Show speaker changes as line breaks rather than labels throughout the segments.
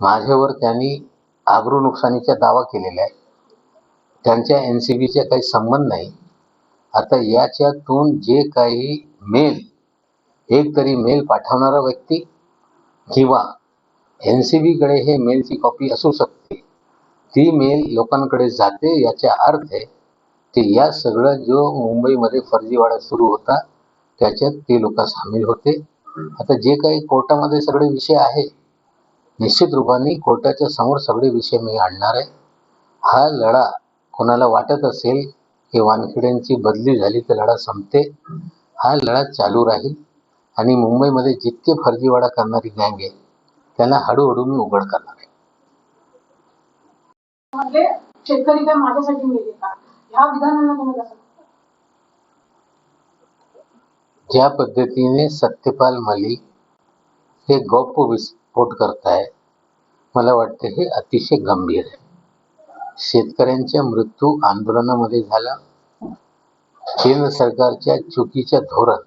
माझ्यावर त्यांनी आग्रू नुकसानीचा दावा केलेला आहे. त्यांच्या एन सी बीचा काही संबंध नाही. आता याच्यातून जे काही मेल एक तरी मेल पाठवणारा व्यक्ती किंवा एन सी बीकडे हे मेलची कॉपी असू शकते. ती मेल लोकांकडे जाते याचा अर्थ आहे की या सगळं जो मुंबईमध्ये फर्जीवाडा सुरू होता त्याच्यात ते लोक सामील होते. आता जे काही कोर्टामध्ये सगळे विषय आहे निश्चित रूपाने कोर्टाच्या समोर सगळे विषय मी आणणार आहे. हा लढा कोणाला वाटत असेल की वानखेड्यांची बदली झाली तर लढा संपते? हा लढा चालू राहील आणि मुंबईमध्ये जितके फर्जीवाडा करणारी गँग आहे त्यांना हळूहळू मी उघड करणार आहे.
शेतकरी काय माझ्यासाठी मिळते का? ह्या विधानांना तुम्ही कसं बघता?
ज्या पद्धतीने सत्यपाल मलिक हे गौप्य विस्फोट करताय मला वाटतं हे अतिशय गंभीर आहे. शेतकऱ्यांचा मृत्यू आंदोलनामध्ये झाला. केंद्र सरकारच्या चुकीच्या धोरण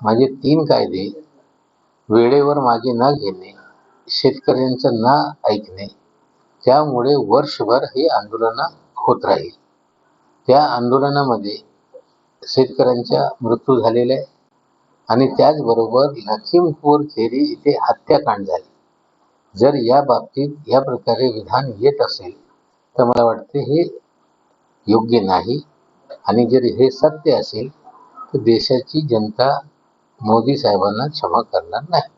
म्हणजे तीन कायदे वेळेवर मागे न घेणे शेतकऱ्यांचं ना ऐकणे त्यामुळे वर्षभर हे आंदोलन होत राहील. त्या आंदोलनामध्ये शेतकऱ्यांचा मृत्यू झालेला आहे आणि त्याचबरोबर लखीमपूर खेरी इथे हत्याकांड झाले. जर या बाबतीत या प्रकारे विधान येत असेल तर मला वाटते हे योग्य नाही. आणि जर हे सत्य असेल तर देशाची जनता मोदी साहेबांना क्षमा करणार नाही.